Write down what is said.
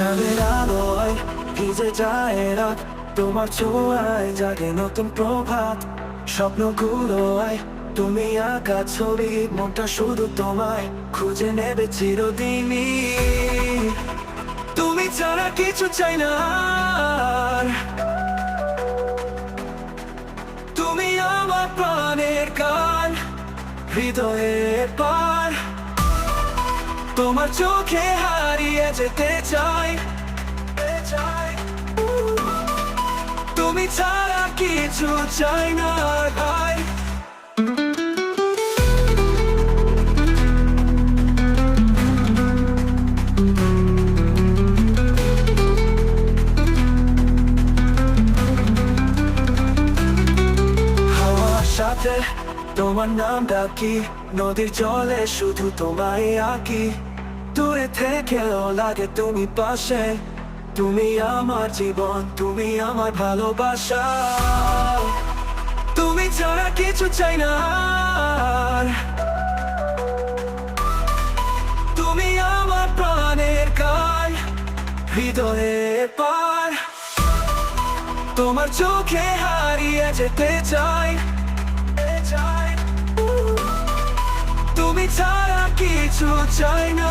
চাঁদের আলোয় ভিজে যায় রাত তোমার ছোঁয়ায় জাগে নতুন প্রভাত, স্বপ্নগুলো আয়। তুমি আঁকা ছবি, মনটা শুধু তোমায় খুঁজে নেবে চিরদিনই। তুমি ছাড়া কিছু চাই না তুমি আমার প্রাণের গান, হৃদয়ের পার। তোমার চোখে হারিয়ে যেতে চাই। তুমি ছাড়া কিছু চাই না, ভাই। তোমার নাম ডাকি নদীর জলে শুধু তোমায় আঁকি। দূরে থেকেও লাগে তুমি পাশে তুমি আমার জীবন তুমি আমার ভালোবাসা তুমি ছাড়া কিছু চাই না তুমি আমার প্রাণের কাল হৃদয়ের পার তোমার চোখে হারিয়ে যেতে চাই তুমি ছাড়া কিছু চাই না